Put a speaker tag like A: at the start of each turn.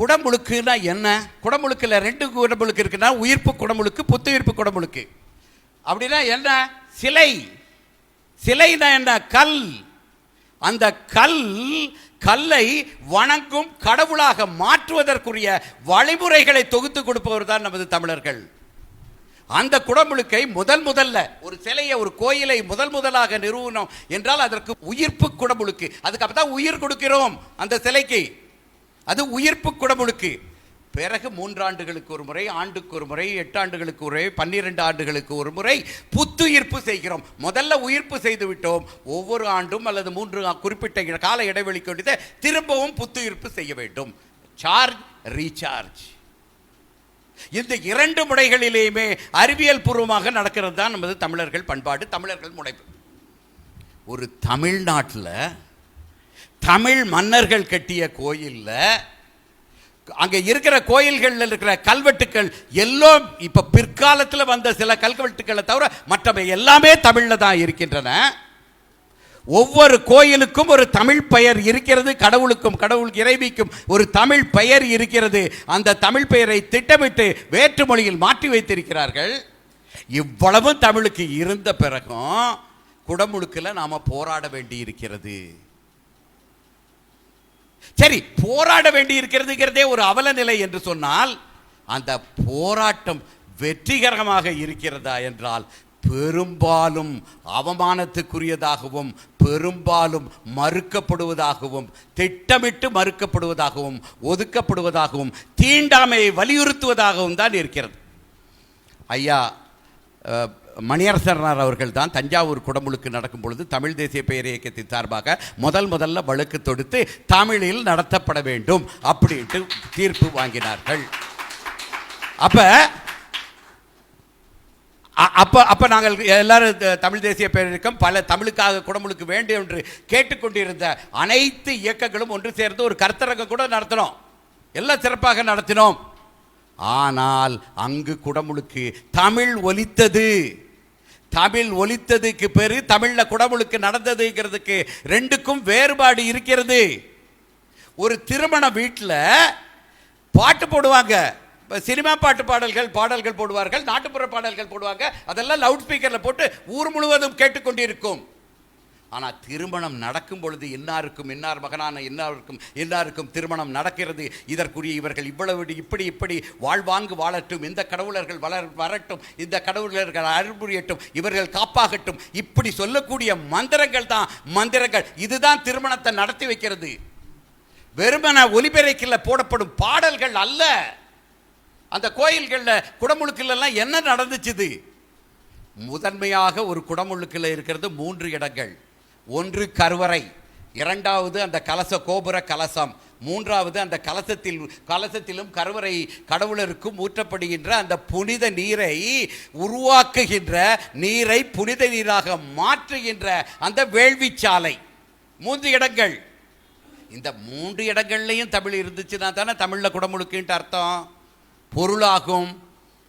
A: குடமுழுக்குன்னா என்ன? குடமுழுக்கில் ரெண்டு குடமுழுக்கு இருக்குன்னா உயிர்ப்பு குடமுழுக்கு புத்துயிர்ப்பு குடமுழுக்கு. அப்படின்னா என்ன? சிலை. சிலைனா என்ன? கல். அந்த கல் கல்லை வணங்கும் கடவுளாக மாற்றுவதற்குரிய வழிமுறைகளை தொகுத்து கொடுப்பவர் தான் நமது தமிழர்கள். அந்த குடமுழுக்கை முதல் முதல்ல ஒரு சிலையை ஒரு கோயிலை முதல் முதலாக நிறுவனம் என்றால் அதற்கு உயிர்ப்பு குடமுழுக்கு. அதுக்கு அப்பதான் உயிர் கொடுக்கிறோம் அந்த சிலைக்கு. அது உயிர்ப்பு குடமுழுக்கு. பிறகு மூன்றாண்டுகளுக்கு ஒரு முறை ஆண்டுக்கு ஒரு முறை எட்டு ஆண்டுகளுக்கு ஒரு முறை பன்னிரெண்டு ஆண்டுகளுக்கு ஒரு முறை புத்துயிர்ப்பு செய்கிறோம். முதல்ல உயிர்ப்பு செய்து விட்டோம். ஒவ்வொரு ஆண்டும் அல்லது மூன்று குறிப்பிட்ட கால இடைவெளிக்கு வேண்டியதை திரும்பவும் புத்துயிர்ப்பு செய்ய வேண்டும். சார்ஜ் ரீசார்ஜ் இந்த இரண்டு முறைகளிலேயுமே அறிவியல் பூர்வமாக நடக்கிறது தான் நமது தமிழர்கள் பண்பாடு தமிழர்கள் முனைப்பு. ஒரு தமிழ்நாட்டில் தமிழ் மன்னர்கள் கட்டிய கோயிலில் அங்கே இருக்கிற கோயில்களில் இருக்கிற கல்வெட்டுக்கள் எல்லாம் இப்போ பிற்காலத்தில் வந்த சில கல்வெட்டுக்களை தவிர மற்றவை எல்லாமே தமிழில் தான் இருக்கின்றன. ஒவ்வொரு கோயிலுக்கும் ஒரு தமிழ் பெயர் இருக்கிறது கடவுளுக்கும் கடவுள் இறைவிக்கும் ஒரு தமிழ் பெயர் இருக்கிறது. அந்த தமிழ் பெயரை திட்டமிட்டு வேற்று மொழியில் மாற்றி வைத்திருக்கிறார்கள். இவ்வளவும் தமிழுக்கு இருந்த பிறகும் குடமுழுக்கில் நாம போராட வேண்டி இருக்கிறது சரி போராட வேண்டி இருக்கிறதுங்கிறதே ஒரு அவல நிலை என்று சொன்னால் அந்த போராட்டம் வெற்றிகரமாக இருக்கிறதா என்றால் பெரும்பாலும் அவமானத்துக்குரியதாகவும் பெரும்பாலும் மறுக்கப்படுவதாகவும் திட்டமிட்டு மறுக்கப்படுவதாகவும் ஒதுக்கப்படுவதாகவும் தீண்டாமையை வலியுறுத்துவதாகவும் தான் இருக்கிறது. ஐயா மணியரசனார் அவர்கள் தான் தஞ்சாவூர் குடமுழுக்கு நடக்கும் பொழுது தமிழ் தேசிய பெயர் இயக்கத்தின் சார்பாக முதல் முதல்ல வழக்கு தொடுத்து தமிழில் நடத்தப்பட வேண்டும் அப்படின்ட்டு தீர்ப்பு வாங்கினார்கள். அப்ப அ- அப்போ நாங்கள் எல்லாரும் தமிழ் தேசிய பேரியக்கம் பல தமிழுக்காக குடமுழுக்கு வேண்டும் என்று கேட்டுக்கொண்டிருந்த அனைத்து இயக்கங்களும் ஒன்று சேர்ந்து ஒரு கருத்தரங்கம் கூட நடத்தினோம். எல்லாம் சிறப்பாக நடத்தினோம். ஆனால் அங்கு குடமுழுக்கு தமிழ் ஒலித்தது. தமிழ் ஒலித்ததுக்கு பேரு தமிழ்ல குடமுழுக்கு நடந்ததுங்கிறதுக்கு ரெண்டுக்கும் வேறுபாடு இருக்கிறது. ஒரு திருமண வீட்டில் பாட்டு போடுவாங்க. இப்போ சினிமா பாட்டு பாடல்கள் பாடல்கள் போடுவார்கள் நாட்டுப்புற பாடல்கள் போடுவாங்க. அதெல்லாம் லவுட் ஸ்பீக்கரில் போட்டு ஊர் முழுவதும் கேட்டுக்கொண்டிருக்கும். ஆனால் திருமணம் நடக்கும் பொழுது இன்னாருக்கும் இன்னார் மகனான இன்னாருக்கும் இன்னாருக்கும் திருமணம் நடக்கிறது. இதற்குரிய இவர்கள் இவ்வளவு இப்படி இப்படி வாழ்வாங்கு வாழட்டும். இந்த கடவுளர்கள் வளர் வரட்டும். இந்த கடவுளர்கள் அருள்புரியட்டும். இவர்கள் காப்பாகட்டும். இப்படி சொல்லக்கூடிய மந்திரங்கள் தான் மந்திரங்கள். இதுதான் திருமணத்தை நடத்தி வைக்கிறது. வெறுமன ஒலிபெருக்கில் போடப்படும் பாடல்கள் அல்ல. அந்த கோயில்களில் குடமுழுக்கிலெல்லாம் என்ன நடந்துச்சுது? முதன்மையாக ஒரு குடமுழுக்கில் இருக்கிறது மூன்று இடங்கள். ஒன்று கருவறை இரண்டாவது அந்த கலச கோபுர கலசம் மூன்றாவது அந்த கலசத்தில் கலசத்திலும் கருவறை கடவுளருக்கும் ஊற்றப்படுகின்ற அந்த புனித நீரை உருவாக்குகின்ற நீரை புனித நீராக மாற்றுகின்ற அந்த வேள்விச்சாலை. மூன்று இடங்கள். இந்த மூன்று இடங்கள்லையும் தமிழ் இருந்துச்சுன்னா தானே தமிழில் குடமுழுக்குன்ட்டு அர்த்தம். பொருளாகும்